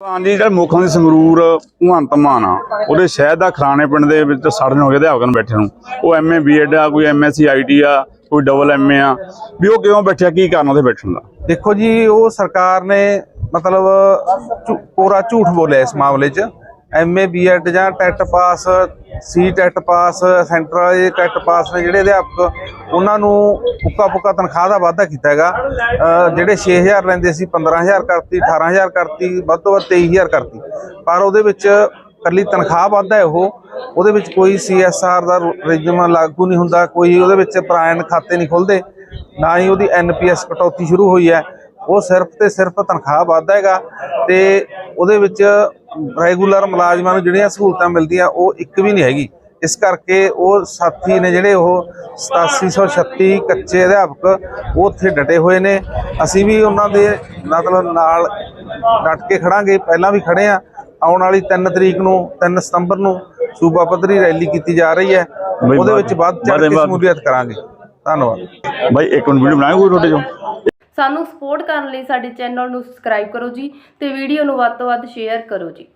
ਹਾਂਜੀ ਜਿਹੜਾ ਮੁੱਖ ਮੰਤਰੀ ਸੰਗਰੂਰ ਭਗਵੰਤ ਮਾਨ ਆ, ਉਹਦੇ ਸ਼ਹਿਰ ਦਾ ਖਰਾਣੇ ਪਿੰਡ ਦੇ ਵਿੱਚ ਸੜਨ ਹੋ ਗਏ ਅਧਿਆਪਕਾਂ ਨੂੰ ਬੈਠੇ ਨੂੰ। ਉਹ ਐਮਏ ਬੀਐਡ ਆ, ਕੋਈ ਐਮਐਸਸੀ ਆਈਟੀ ਆ, ਕੋਈ ਡਬਲ ਐਮਏ ਆ, ਵੀ ਉਹ ਕਿਉਂ ਬੈਠਿਆ, ਕੀ ਕਾਰਨ ਉਹਦੇ ਬੈਠਣ ਦਾ? ਦੇਖੋ ਜੀ, ਉਹ ਸਰਕਾਰ ਨੇ ਮਤਲਬ ਪੂਰਾ ਝੂਠ ਬੋਲਿਆ ਇਸ ਮਾਮਲੇ 'ਚ। ਐਮਏ ਬੀਐਡ ਜਾਂ ਟੈਟ ਪਾਸ ਸੀ ਟੈਟ ਪਾਸ ਸੈਂਟਰ ਵਾਲੇ ਟੈਟ ਪਾਸ ਨੇ ਜਿਹੜੇ ਅਧਿਆਪਕ, ਉਹਨਾਂ ਨੂੰ ਉੱਕਾ ਪੁੱਕਾ ਤਨਖਾਹ ਦਾ ਵਾਧਾ ਕੀਤਾ ਹੈਗਾ। ਅਹ ਜਿਹੜੇ 6000 ਲੈਂਦੇ ਸੀ 15000 ਕਰਤੀ 18000 ਕਰਤੀ, ਵੱਧ ਤੋਂ ਵੱਧ 23000 ਕਰਤੀ। ਪਰ ਉਹਦੇ ਵਿੱਚ ਕੱਲੀ ਤਨਖਾਹ ਵਾਧਾ ਹੈ ਉਹ ਉਹਦੇ ਵਿੱਚ ਕੋਈ ਸੀਐਸਆਰ ਦਾ ਰਿਜਮ ਲਾਗੂ ਨਹੀਂ ਹੁੰਦਾ, ਕੋਈ ਉਹਦੇ ਵਿੱਚ ਪ੍ਰਾਇਣ ਖਾਤੇ ਨਹੀਂ ਖੁੱਲਦੇ, ਨਾ ਹੀ ਉਹਦੀ ਐਨਪੀਐਸ ਕਟੌਤੀ ਸ਼ੁਰੂ ਹੋਈ ਹੈ। ਉਹ ਸਿਰਫ ਤੇ ਸਿਰਫ ਤਨਖਾਹ ਵਾਧਾ ਹੈਗਾ ਤੇ ਉਹਦੇ ਵਿੱਚ ਰੈਗੂਲਰ ਮੁਲਾਜ਼ਮਾਂ ਨੂੰ ਜਿਹੜੀਆਂ ਸਹੂਲਤਾਂ ਮਿਲਦੀਆਂ ਉਹ ਇੱਕ ਵੀ ਨਹੀਂ ਹੈਗੀ। ਇਸ ਕਰਕੇ ਉਹ ਸਾਥੀ ਨੇ ਜਿਹੜੇ ਉਹ 8736 ਕੱਚੇ ਅਧਿਆਪਕ ਉਹ ਉੱਥੇ ਡਟੇ ਹੋਏ ਨੇ। ਅਸੀਂ ਵੀ ਉਹਨਾਂ ਦੇ ਮਤਲਬ ਨਾਲ ਡਟ ਕੇ ਖੜਾਂਗੇ। ਪਹਿਲਾਂ ਵੀ ਖੜੇ ਆ ਆਉਣ ਵਾਲੀ 3 ਤਰੀਕ ਨੂੰ 3 ਸਤੰਬਰ ਨੂੰ ਸੂਬਾ ਪੱਧਰੀ ਰੈਲੀ ਕੀਤੀ ਜਾ ਰਹੀ ਹੈ। ਉਹਦੇ ਵਿੱਚ ਵੱਧ ਚੜ੍ਹ ਕੇ ਸ਼ਮੂਲੀਅਤ ਕਰਾਂਗੇ। ਧੰਨਵਾਦ। ਬਾਈ ਇੱਕ ਮਿੰਟ ਵੀਡੀਓ ਬਣਾਏ ਕੋਈ ਤੁਹਾਡੇ ਚੋਂ? ਸਾਨੂੰ ਸਪੋਰਟ ਕਰਨ ਲਈ ਸਾਡੇ ਚੈਨਲ ਨੂੰ ਸਬਸਕ੍ਰਾਈਬ ਕਰੋ ਜੀ ਤੇ ਵੀਡੀਓ ਨੂੰ ਵੱਧ ਤੋਂ ਵੱਧ ਸ਼ੇਅਰ ਕਰੋ ਜੀ।